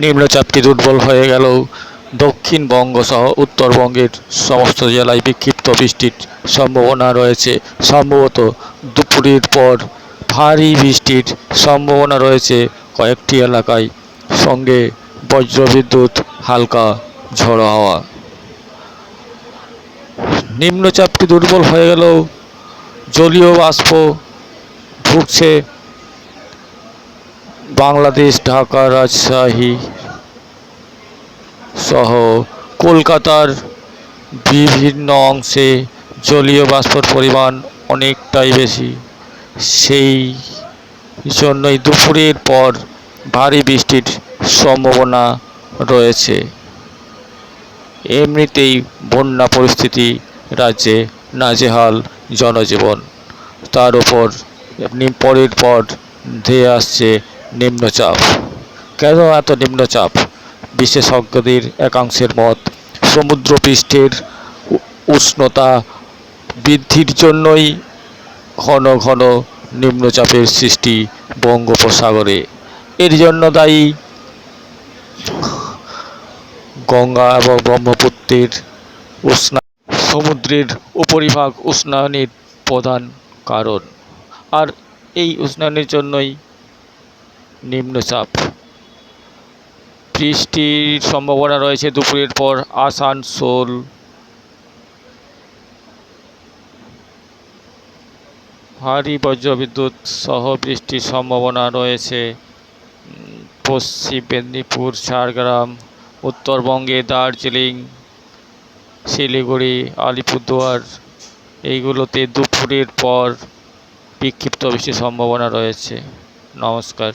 নিম্নচাপটি দুর্বল হয়ে গেলেও দক্ষিণবঙ্গ সহ উত্তরবঙ্গের সমস্ত জেলায় বিক্ষিপ্ত বৃষ্টির সম্ভাবনা রয়েছে। সম্ভবত দুপুরের পর ভারী বৃষ্টির সম্ভাবনা রয়েছে কয়েকটি এলাকায়। সঙ্গে বজ্রবিদ্যুৎ, হালকা ঝড়ো হাওয়া। নিম্নচাপটি দুর্বল হয়ে গেলেও জলীয় বাষ্প ঢুকছে বাংলাদেশ, ঢাকা রাজশাহী সহ কলকাতার বিভিন্ন অংশে জলীয় বাষ্পর পরিমাণ অনেকটাই বেশি। সেই জন্যই দুপুরের পর ভারী বৃষ্টির সম্ভাবনা রয়েছে। এমনিতেই বন্যা পরিস্থিতি রাজ্যে নাজেহাল জনজীবন। তার উপর পরের পর ধেয়ে আসছে নিম্নচাপ কেন এত নিম্নচাপ বিশেষজ্ঞদের একাংশের মত, সমুদ্রপৃষ্ঠের উষ্ণতা বৃদ্ধির জন্যই ঘন ঘন নিম্নচাপের সৃষ্টি বঙ্গোপসাগরে। এর জন্য দায়ী গঙ্গা এবং ব্রহ্মপুত্রের উষ্ণা, সমুদ্রের উপরিভাগ উষ্ণায়নের প্রধান কারণ। আর এই উষ্ণায়নের জন্যই নিম্নচাপ বৃষ্টির সম্ভাবনা রয়েছে দুপুরের পর আসানসোল। ভারী বজ্রবিদ্যুৎ সহ বৃষ্টির সম্ভাবনা রয়েছে। পশ্চিম মেদিনীপুর, ঝাড়গ্রাম, উত্তরবঙ্গে দার্জিলিং, শিলিগুড়ি, আলিপুরদুয়ার, এইগুলোতে দুপুরের পর বিক্ষিপ্ত বৃষ্টির সম্ভাবনা রয়েছে। নমস্কার।